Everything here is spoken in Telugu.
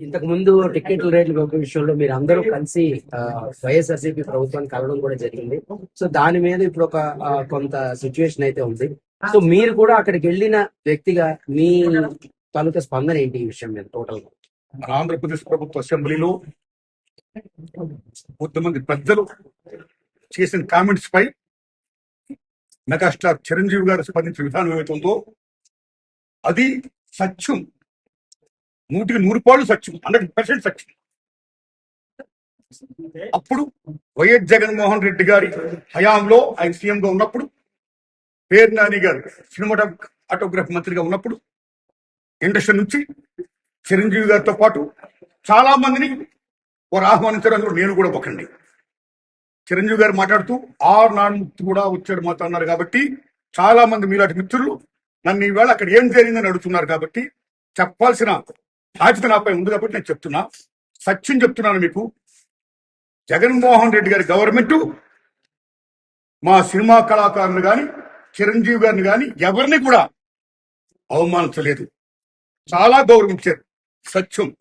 ఇంతకు ముందు టికెట్ల రేట్ల విషయంలో మీరు అందరూ కలిసి వైఎస్ఆర్సీపీ ప్రభుత్వాన్ని కలవడం కూడా జరిగింది. సో దాని మీద ఇప్పుడు ఒక కొంత సిచ్యువేషన్ అయితే ఉంది. సో మీరు కూడా అక్కడికి వెళ్ళిన వ్యక్తిగా మీ తాలూకా స్పందన ఏంటి ఈ విషయం మీద టోటల్ ఆంధ్రప్రదేశ్ ప్రభుత్వ అసెంబ్లీలో కొంతమంది పెద్దలు చేసిన కామెంట్స్ పై మెగాస్టార్ చిరంజీవి గారు స్పందించిన విధానం ఏమైతుందో అది సత్యం. నూటికి నూరు పాళ్ళు సత్యం హండ్రెడ్ పర్సెంట్ సత్యం. అప్పుడు వైఎస్ జగన్మోహన్ రెడ్డి గారి హయాంలో ఆయన సీఎంగా ఉన్నప్పుడు పేరు నాని గారు సినిమాటోగ్రఫీ మంత్రిగా ఉన్నప్పుడు ఇండస్ట్రీ నుంచి చిరంజీవి గారితో పాటు చాలా మందిని వారు ఆహ్వానించడం అందులో నేను కూడా ఒకండి చిరంజీవి గారు మాట్లాడుతూ ఆరు నాన్న కూడా వచ్చాడు మాతో అన్నారు కాబట్టి చాలా మంది మీలాంటి మిత్రులు నన్ను ఈవేళ అక్కడ ఏం జరిగిందని అడుగుతున్నారు కాబట్టి చెప్పాల్సిన బాధ్యత నాపై ఉంది కాబట్టి నేను చెప్తున్నా. సత్యం చెప్తున్నాను మీకు. జగన్మోహన్ రెడ్డి గారి గవర్నమెంట్ మా సినిమా కళాకారులు గాని చిరంజీవి గారిని కానీ ఎవరిని కూడా అవమానించలేదు. చాలా గౌరవించారు. సత్యం.